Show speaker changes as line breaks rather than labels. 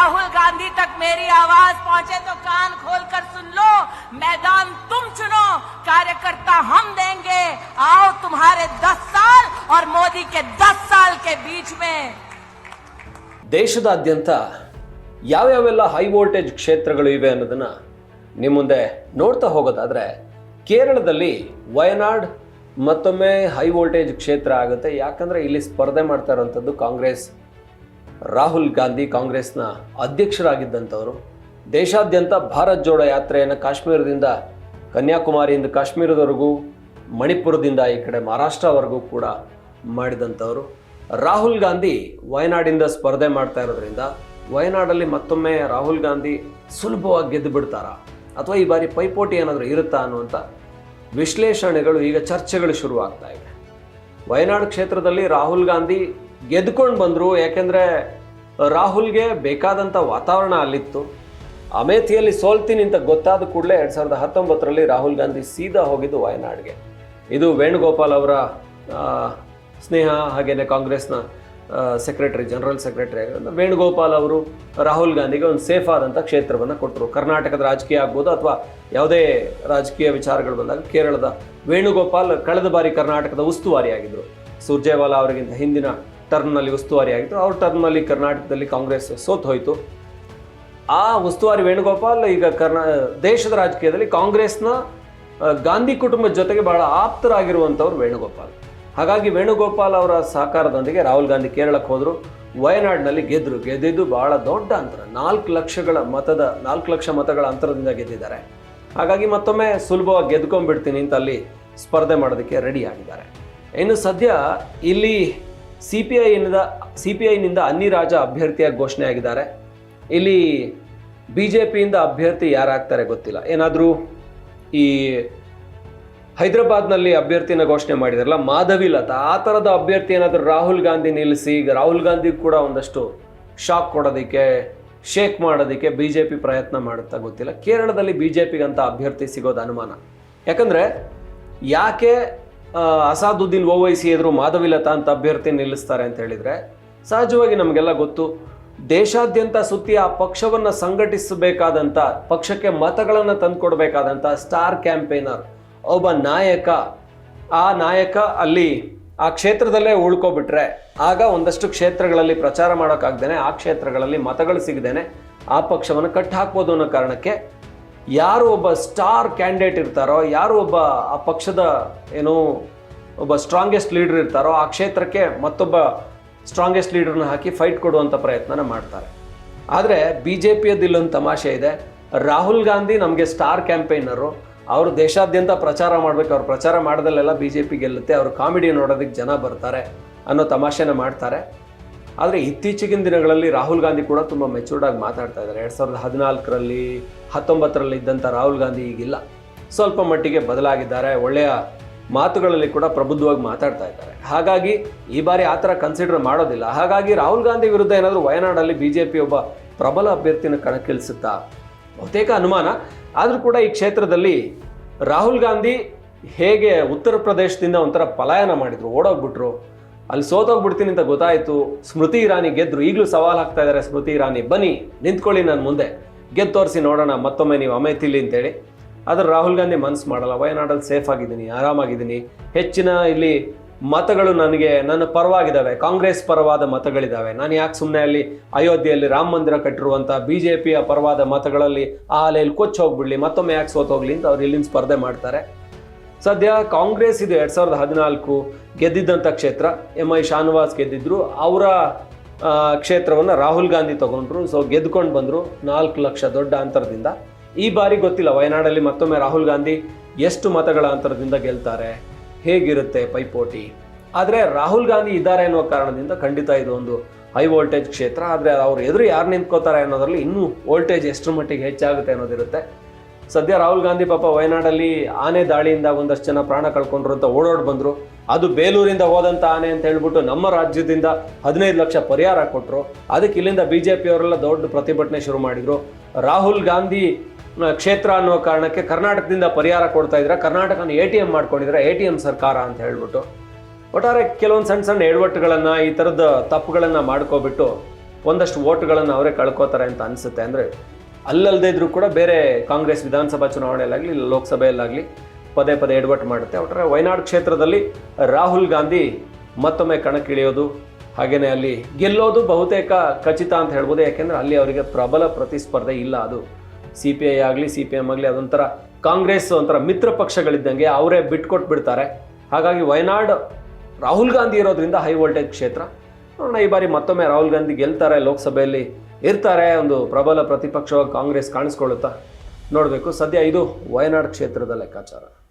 राहुल गांधी तक मेरी आवाज पहुंचे तो कान खोल कर सुन लो मैदान तुम चुनो कार्यकर्ता हम देंगे आओ तुम्हारे दस साल और मोदी के दस साल के बीच में
ದೇಶದಾದ್ಯಂತ ಯಾವ್ಯಾವೆಲ್ಲ ಹೈ ವೋಲ್ಟೇಜ್ ಕ್ಷೇತ್ರಗಳು ಇವೆ ಅನ್ನೋದನ್ನ ನಿಮ್ಮ ಮುಂದೆ ನೋಡ್ತಾ ಹೋಗೋದಾದ್ರೆ ಕೇರಳದಲ್ಲಿ ವಯನಾಡ್ ಮತ್ತೊಮ್ಮೆ ಹೈ ವೋಲ್ಟೇಜ್ ಕ್ಷೇತ್ರ ಆಗುತ್ತೆ ಯಾಕಂದ್ರೆ ಇಲ್ಲಿ ಸ್ಪರ್ಧೆ ಮಾಡ್ತಾ ಇರುವಂಥದ್ದು ಕಾಂಗ್ರೆಸ್ ರಾಹುಲ್ ಗಾಂಧಿ ಕಾಂಗ್ರೆಸ್ನ ಅಧ್ಯಕ್ಷರಾಗಿದ್ದಂಥವರು. ದೇಶಾದ್ಯಂತ ಭಾರತ್ ಜೋಡೋ ಯಾತ್ರೆಯನ್ನು ಕಾಶ್ಮೀರದಿಂದ ಕನ್ಯಾಕುಮಾರಿಯಿಂದ ಕಾಶ್ಮೀರದವರೆಗೂ, ಮಣಿಪುರದಿಂದ ಈ ಕಡೆ ಮಹಾರಾಷ್ಟ್ರವರೆಗೂ ಕೂಡ ಮಾಡಿದಂಥವರು. ರಾಹುಲ್ ಗಾಂಧಿ ವಯನಾಡಿಂದ ಸ್ಪರ್ಧೆ ಮಾಡ್ತಾ ಇರೋದ್ರಿಂದ, ವಯನಾಡಲ್ಲಿ ಮತ್ತೊಮ್ಮೆ ರಾಹುಲ್ ಗಾಂಧಿ ಸುಲಭವಾಗಿ ಗೆದ್ದು ಬಿಡ್ತಾರಾ? ಅಥವಾ ಈ ಬಾರಿ ಪೈಪೋಟಿ ಏನಾದರೂ ಇರುತ್ತಾ ಅನ್ನುವಂಥ ವಿಶ್ಲೇಷಣೆಗಳು ಈಗ ಚರ್ಚೆಗಳು ಶುರುವಾಗ್ತಾ ಇವೆ ವಯನಾಡು ಕ್ಷೇತ್ರದಲ್ಲಿ ರಾಹುಲ್ ಗಾಂಧಿ ಗೆದ್ಕೊಂಡು ಬಂದರು. ಯಾಕೆಂದರೆ ರಾಹುಲ್ಗೆ ಬೇಕಾದಂಥ ವಾತಾವರಣ ಅಲ್ಲಿತ್ತು. ಅಮೇಥಿಯಲ್ಲಿ ಸೋಲ್ತೀನಿ ಅಂತ ಗೊತ್ತಾದ ಕೂಡಲೇ ಎರಡು ಸಾವಿರದ ಹತ್ತೊಂಬತ್ತರಲ್ಲಿ ರಾಹುಲ್ ಗಾಂಧಿ ಸೀದಾ ಹೋಗಿದ್ದು ವಯನಾಡ್ಗೆ. ಇದು ವೇಣುಗೋಪಾಲ್ ಅವರ ಸ್ನೇಹ ಹಾಗೆಯೇ ಕಾಂಗ್ರೆಸ್ನ ಸೆಕ್ರೆಟರಿ, ಜನರಲ್ ಸೆಕ್ರೆಟರಿ ವೇಣುಗೋಪಾಲ್ ಅವರು ರಾಹುಲ್ ಗಾಂಧಿಗೆ ಒಂದು ಸೇಫ್ ಆದಂಥ ಕ್ಷೇತ್ರವನ್ನು ಕೊಟ್ಟರು ಕರ್ನಾಟಕದ ರಾಜಕೀಯ ಆಗ್ಬೋದು ಅಥವಾ ಯಾವುದೇ ರಾಜಕೀಯ ವಿಚಾರಗಳು ಬಂದಾಗ ಕೇರಳದ ವೇಣುಗೋಪಾಲ್ ಕಳೆದ ಬಾರಿ ಕರ್ನಾಟಕದ ಉಸ್ತುವಾರಿ ಆಗಿದ್ರು. ಸುರ್ಜೇವಾಲಾ ಅವರಿಗಿಂತ ಹಿಂದಿನ ಟರ್ಮ್ನಲ್ಲಿ ಉಸ್ತುವಾರಿ ಆಗಿತ್ತು ಅವ್ರ ಟರ್ಮ್ನಲ್ಲಿ ಕರ್ನಾಟಕದಲ್ಲಿ ಕಾಂಗ್ರೆಸ್ ಸೋತ್ ಹೋಯಿತು. ಆ ಉಸ್ತುವಾರಿ ವೇಣುಗೋಪಾಲ್ ಈಗ ಕರ್ನಾ, ದೇಶದ ರಾಜಕೀಯದಲ್ಲಿ ಕಾಂಗ್ರೆಸ್ನ ಗಾಂಧಿ ಕುಟುಂಬದ ಜೊತೆಗೆ ಬಹಳ ಆಪ್ತರಾಗಿರುವಂಥವ್ರು ವೇಣುಗೋಪಾಲ್. ಹಾಗಾಗಿ ವೇಣುಗೋಪಾಲ್ ಅವರ ಸಹಕಾರದೊಂದಿಗೆ ರಾಹುಲ್ ಗಾಂಧಿ ಕೇರಳಕ್ಕೆ ಹೋದರು. ವಯನಾಡಿನಲ್ಲಿ ಗೆದ್ದರು ಗೆದ್ದಿದ್ದು ಬಹಳ ದೊಡ್ಡ ಅಂತರ. ನಾಲ್ಕು ಲಕ್ಷಗಳ ಮತದ, ನಾಲ್ಕು ಲಕ್ಷ ಮತಗಳ ಅಂತರದಿಂದ ಗೆದ್ದಿದ್ದಾರೆ. ಹಾಗಾಗಿ ಮತ್ತೊಮ್ಮೆ ಸುಲಭವಾಗಿ ಗೆದ್ಕೊಂಡ್ಬಿಡ್ತೀನಿ ಅಂತ ಅಲ್ಲಿ ಸ್ಪರ್ಧೆ ಮಾಡೋದಕ್ಕೆ ರೆಡಿ ಆಗಿದ್ದಾರೆ. ಇನ್ನು ಸದ್ಯ ಇಲ್ಲಿ ಸಿ ಪಿ ಐನಿಂದ ಸಿ ಪಿ ಐನಿಂದ ಅನ್ನಿ ರಾಜ ಅಭ್ಯರ್ಥಿಯಾಗಿ ಘೋಷಣೆ ಆಗಿದ್ದಾರೆ. ಇಲ್ಲಿ ಬಿ ಜೆ ಪಿಯಿಂದ ಅಭ್ಯರ್ಥಿ ಯಾರಾಗ್ತಾರೆ ಗೊತ್ತಿಲ್ಲ. ಏನಾದರೂ ಈ ಹೈದರಾಬಾದ್ನಲ್ಲಿ ಅಭ್ಯರ್ಥಿನ ಘೋಷಣೆ ಮಾಡಿದಾರಲ್ಲ, ಮಾಧವಿ ಲತಾ, ಆ ಥರದ ಅಭ್ಯರ್ಥಿ ಏನಾದರೂ ರಾಹುಲ್ ಗಾಂಧಿ ನಿಲ್ಲಿಸಿ, ಈಗ ರಾಹುಲ್ ಗಾಂಧಿ ಕೂಡ ಒಂದಷ್ಟು ಶಾಕ್ ಕೊಡೋದಕ್ಕೆ, ಶೇಕ್ ಮಾಡೋದಕ್ಕೆ ಬಿ ಜೆ ಪಿ ಪ್ರಯತ್ನ ಮಾಡುತ್ತಾ ಗೊತ್ತಿಲ್ಲ. ಕೇರಳದಲ್ಲಿ ಬಿ ಜೆ ಪಿಗಂತ ಅಭ್ಯರ್ಥಿ ಸಿಗೋದು ಅನುಮಾನ. ಯಾಕಂದರೆ ಯಾಕೆ ಅಸಾದುದ್ದೀನ್ ಓವೈಸಿ ಎದುರು ಮಾಧವಿ ಲತಾ ಅಂತ ಅಭ್ಯರ್ಥಿ ನಿಲ್ಲಿಸ್ತಾರೆ ಅಂತ ಹೇಳಿದರೆ, ಸಹಜವಾಗಿ ನಮಗೆಲ್ಲ ಗೊತ್ತು, ದೇಶಾದ್ಯಂತ ಸುತ್ತಿ ಆ ಪಕ್ಷವನ್ನು ಸಂಘಟಿಸಬೇಕಾದಂಥ ಪಕ್ಷಕ್ಕೆ ಮತಗಳನ್ನು ತಂದುಕೊಡ್ಬೇಕಾದಂಥ ಸ್ಟಾರ್ ಕ್ಯಾಂಪೇನರ್, ಒಬ್ಬ ನಾಯಕ, ಆ ನಾಯಕ ಅಲ್ಲಿ ಆ ಕ್ಷೇತ್ರದಲ್ಲೇ ಉಳ್ಕೊಬಿಟ್ರೆ, ಆಗ ಒಂದಷ್ಟು ಕ್ಷೇತ್ರಗಳಲ್ಲಿ ಪ್ರಚಾರ ಮಾಡೋಕ್ಕಾಗ್ದೇನೆ, ಆ ಕ್ಷೇತ್ರಗಳಲ್ಲಿ ಮತಗಳು ಸಿಗದೇನೆ ಆ ಪಕ್ಷವನ್ನು ಕಟ್ಟಾಕ್ಬೋದು ಅನ್ನೋ ಕಾರಣಕ್ಕೆ ಯಾರು ಒಬ್ಬ ಸ್ಟಾರ್ ಕ್ಯಾಂಡಿಡೇಟ್ ಇರ್ತಾರೋ, ಯಾರು ಒಬ್ಬ ಆ ಪಕ್ಷದ ಏನು ಒಬ್ಬ ಸ್ಟ್ರಾಂಗೆಸ್ಟ್ ಲೀಡರ್ ಇರ್ತಾರೋ, ಆ ಕ್ಷೇತ್ರಕ್ಕೆ ಮತ್ತೊಬ್ಬ ಸ್ಟ್ರಾಂಗೆಸ್ಟ್ ಲೀಡರ್ನ ಹಾಕಿ ಫೈಟ್ ಕೊಡುವಂಥ ಪ್ರಯತ್ನನ ಮಾಡ್ತಾರೆ. ಆದರೆ ಬಿ ಜೆ ಪಿಯದ್ದು ಇಲ್ಲೊಂದು ತಮಾಷೆ ಇದೆ. ರಾಹುಲ್ ಗಾಂಧಿ ನಮಗೆ ಸ್ಟಾರ್ ಕ್ಯಾಂಪೇನರು. ಅವರು ದೇಶಾದ್ಯಂತ ಪ್ರಚಾರ ಮಾಡಬೇಕು. ಅವ್ರು ಪ್ರಚಾರ ಮಾಡಿದಲ್ಲೆಲ್ಲ ಬಿ ಜೆ ಪಿ ಗೆಲ್ಲುತ್ತೆ. ಅವರು ಕಾಮಿಡಿ ನೋಡೋದಕ್ಕೆ ಜನ ಬರ್ತಾರೆ ಅನ್ನೋ ತಮಾಷೆನ ಮಾಡ್ತಾರೆ. ಆದರೆ ಇತ್ತೀಚಿಗಿನ ದಿನಗಳಲ್ಲಿ ರಾಹುಲ್ ಗಾಂಧಿ ಕೂಡ ತುಂಬ ಮೆಚೂರ್ಡ್ ಆಗಿ ಮಾತಾಡ್ತಾ ಇದ್ದಾರೆ. ಎರಡು ಸಾವಿರದ ಹದಿನಾಲ್ಕರಲ್ಲಿ, ಹತ್ತೊಂಬತ್ತರಲ್ಲಿ ಇದ್ದಂಥ ರಾಹುಲ್ ಗಾಂಧಿ ಈಗಿಲ್ಲ. ಸ್ವಲ್ಪ ಮಟ್ಟಿಗೆ ಬದಲಾಗಿದ್ದಾರೆ. ಒಳ್ಳೆಯ ಮಾತುಗಳಲ್ಲಿ ಕೂಡ ಪ್ರಬುದ್ಧವಾಗಿ ಮಾತಾಡ್ತಾ ಇದ್ದಾರೆ. ಹಾಗಾಗಿ ಈ ಬಾರಿ ಆ ಥರ ಕನ್ಸಿಡರ್ ಮಾಡೋದಿಲ್ಲ. ಹಾಗಾಗಿ ರಾಹುಲ್ ಗಾಂಧಿ ವಿರುದ್ಧ ಏನಾದರೂ ವಯನಾಡಲ್ಲಿ ಬಿ ಜೆ ಪಿ ಒಬ್ಬ ಪ್ರಬಲ ಅಭ್ಯರ್ಥಿನ ಕಣಕ್ಕಿಳಿಸುತ್ತಾ ಬಹುತೇಕ ಅನುಮಾನ. ಆದರೂ ಕೂಡ ಈ ಕ್ಷೇತ್ರದಲ್ಲಿ ರಾಹುಲ್ ಗಾಂಧಿ ಹೇಗೆ ಉತ್ತರ ಪ್ರದೇಶದಿಂದ ಒಂಥರ ಪಲಾಯನ ಮಾಡಿದರು, ಓಡೋಗ್ಬಿಟ್ರು ಅಲ್ಲಿ ಸೋತೋಗ್ಬಿಡ್ತೀನಿ ಅಂತ ಗೊತ್ತಾಯಿತು. ಸ್ಮೃತಿ ಇರಾನಿ ಗೆದ್ರು. ಈಗಲೂ ಸವಾಲು ಹಾಕ್ತಾ ಇದ್ದಾರೆ ಸ್ಮೃತಿ ಇರಾನಿ, ಬನ್ನಿ, ನಿಂತ್ಕೊಳ್ಳಿ ನಾನು ಮುಂದೆ. ಗೆದ್ದು ತೋರಿಸಿ ನೋಡೋಣ, ಮತ್ತೊಮ್ಮೆ ನೀವು ಅಮೇಥಿಲಿ ಅಂತೇಳಿ. ಆದರೆ ರಾಹುಲ್ ಗಾಂಧಿ ಮನ್ಸು ಮಾಡಲ್ಲ, ವಯನಾಡಲ್ಲಿ ಸೇಫ್ ಆಗಿದ್ದೀನಿ, ಆರಾಮಾಗಿದ್ದೀನಿ. ಹೆಚ್ಚಿನ ಇಲ್ಲಿ ಮತಗಳು ನನಗೆ, ನನ್ನ ಪರವಾಗಿದ್ದಾವೆ. ಕಾಂಗ್ರೆಸ್ ಪರವಾದ ಮತಗಳಿದ್ದಾವೆ. ನಾನು ಯಾಕೆ ಸುಮ್ಮನೆ ಅಲ್ಲಿ ಅಯೋಧ್ಯೆಯಲ್ಲಿ ರಾಮ ಮಂದಿರ ಕಟ್ಟಿರುವಂಥ ಬಿ ಜೆ ಪಿಯ ಪರವಾದ ಮತಗಳಲ್ಲಿ ಆ ಅಲೆಯಲ್ಲಿ ಕೊಚ್ಚಿ ಹೋಗ್ಬಿಡ್ಲಿ ಮತ್ತೊಮ್ಮೆ ಯಾಕೆ ಸೋತೋಗ್ಲಿ ಅಂತ ಅವ್ರು ಇಲ್ಲಿಂದ ಸ್ಪರ್ಧೆ ಮಾಡ್ತಾರೆ. ಸದ್ಯ ಕಾಂಗ್ರೆಸ್ ಇದು ಎರಡ್ ಸಾವಿರದ ಹದಿನಾಲ್ಕು ಗೆದ್ದಿದ್ದಂಥ ಕ್ಷೇತ್ರ. ಎಂ ಐ ಶಾನವಾಸ್ ಗೆದ್ದಿದ್ರು. ಅವರ ಕ್ಷೇತ್ರವನ್ನು ರಾಹುಲ್ ಗಾಂಧಿ ತಗೊಂಡ್ರು. ಸೊ ಗೆದ್ಕೊಂಡು ಬಂದರು ನಾಲ್ಕು ಲಕ್ಷ ದೊಡ್ಡ ಅಂತರದಿಂದ. ಈ ಬಾರಿ ಗೊತ್ತಿಲ್ಲ, ವಯನಾಡಲ್ಲಿ ಮತ್ತೊಮ್ಮೆ ರಾಹುಲ್ ಗಾಂಧಿ ಎಷ್ಟು ಮತಗಳ ಅಂತರದಿಂದ ಗೆಲ್ತಾರೆ, ಹೇಗಿರುತ್ತೆ ಪೈಪೋಟಿ. ಆದರೆ ರಾಹುಲ್ ಗಾಂಧಿ ಇದ್ದಾರೆ ಅನ್ನೋ ಕಾರಣದಿಂದ ಖಂಡಿತ ಇದು ಒಂದು ಹೈ ವೋಲ್ಟೇಜ್ ಕ್ಷೇತ್ರ. ಆದರೆ ಅವ್ರು ಎದುರು ಯಾರು ನಿಂತ್ಕೋತಾರೆ ಅನ್ನೋದ್ರಲ್ಲಿ ಇನ್ನೂ ವೋಲ್ಟೇಜ್ ಎಷ್ಟರ ಮಟ್ಟಿಗೆ ಹೆಚ್ಚಾಗುತ್ತೆ ಅನ್ನೋದಿರುತ್ತೆ. ಸದ್ಯ ರಾಹುಲ್ ಗಾಂಧಿ ಪಾಪ ವಯನಾಡಲ್ಲಿ ಆನೆ ದಾಳಿಯಿಂದ ಒಂದಷ್ಟು ಜನ ಪ್ರಾಣ ಕಳ್ಕೊಂಡ್ರು ಅಂತ ಓಡೋಡ್ ಬಂದ್ರು. ಅದು ಬೇಲೂರಿಂದ ಹೋದಂಥ ಆನೆ ಅಂತ ಹೇಳ್ಬಿಟ್ಟು ನಮ್ಮ ರಾಜ್ಯದಿಂದ ಹದಿನೈದು ಲಕ್ಷ ಪರಿಹಾರ ಕೊಟ್ಟರು ಅದಕ್ಕೆ ಇಲ್ಲಿಂದ ಬಿ ಜೆ ಪಿಯವರೆಲ್ಲ ದೊಡ್ಡ ಪ್ರತಿಭಟನೆ ಶುರು ಮಾಡಿದ್ರು. ರಾಹುಲ್ ಗಾಂಧಿ ಕ್ಷೇತ್ರ ಅನ್ನೋ ಕಾರಣಕ್ಕೆ ಕರ್ನಾಟಕದಿಂದ ಪರಿಹಾರ ಕೊಡ್ತಾ ಇದ್ರೆ. ಕರ್ನಾಟಕನ ಎ ಟಿ ಎಂ ಮಾಡ್ಕೊಂಡಿದ್ರೆ ಎ ಟಿ ಎಂ ಸರ್ಕಾರ ಅಂತ ಹೇಳ್ಬಿಟ್ಟು. ಒಟ್ಟಾರೆ ಕೆಲವೊಂದು ಸಣ್ಣ ಸಣ್ಣ ಎಡವಟ್ಟುಗಳನ್ನು ಈ ಥರದ ತಪ್ಪುಗಳನ್ನು ಮಾಡ್ಕೋಬಿಟ್ಟು ಒಂದಷ್ಟು ಓಟ್ಗಳನ್ನು ಅವರೇ ಕಳ್ಕೋತಾರೆ ಅಂತ ಅನಿಸುತ್ತೆ. ಅಂದರೆ ಅಲ್ಲಲ್ಲದೆ ಇದ್ರೂ ಕೂಡ ಬೇರೆ ಕಾಂಗ್ರೆಸ್ ವಿಧಾನಸಭಾ ಚುನಾವಣೆಯಲ್ಲಾಗಲಿ ಲೋಕಸಭೆಯಲ್ಲಾಗಲಿ ಪದೇ ಪದೇ ಎಡವಟ್ಟು ಮಾಡುತ್ತೆ. ಒಟ್ಟಾರೆ ವಯನಾಡ್ ಕ್ಷೇತ್ರದಲ್ಲಿ ರಾಹುಲ್ ಗಾಂಧಿ ಮತ್ತೊಮ್ಮೆ ಕಣಕ್ಕಿಳಿಯೋದು ಹಾಗೆಯೇ ಅಲ್ಲಿ ಗೆಲ್ಲೋದು ಬಹುತೇಕ ಖಚಿತ ಅಂತ ಹೇಳ್ಬೋದು. ಯಾಕೆಂದರೆ ಅಲ್ಲಿ ಅವರಿಗೆ ಪ್ರಬಲ ಪ್ರತಿಸ್ಪರ್ಧೆ ಇಲ್ಲ ಅದು. ಸಿ ಪಿ ಐ ಆಗಲಿ, ಸಿ ಪಿ ಎಂ ಆಗಲಿ ಅದೊಂಥರ ಕಾಂಗ್ರೆಸ್ ಒಂಥರ ಮಿತ್ರ ಪಕ್ಷಗಳಿದ್ದಂಗೆ ಅವರೇ ಬಿಟ್ಕೊಟ್ಟು ಬಿಡ್ತಾರೆ ಹಾಗಾಗಿ ವಯನಾಡ್ ರಾಹುಲ್ ಗಾಂಧಿ ಇರೋದ್ರಿಂದ ಹೈ ವೋಲ್ಟೇಜ್ ಕ್ಷೇತ್ರ. ನೋಡೋಣ, ಈ ಬಾರಿ ಮತ್ತೊಮ್ಮೆ ರಾಹುಲ್ ಗಾಂಧಿ ಗೆಲ್ತಾರೆ ಲೋಕಸಭೆಯಲ್ಲಿ. ಇರ್ತಾರೆ ಒಂದು ಪ್ರಬಲ ಪ್ರತಿಪಕ್ಷವಾಗಿ ಕಾಂಗ್ರೆಸ್ ಕಾಣಿಸ್ಕೊಳ್ಳುತ್ತಾ ನೋಡಬೇಕು. ಸದ್ಯ ಇದು ವಯನಾಡ್ ಕ್ಷೇತ್ರದ ಲೆಕ್ಕಾಚಾರ.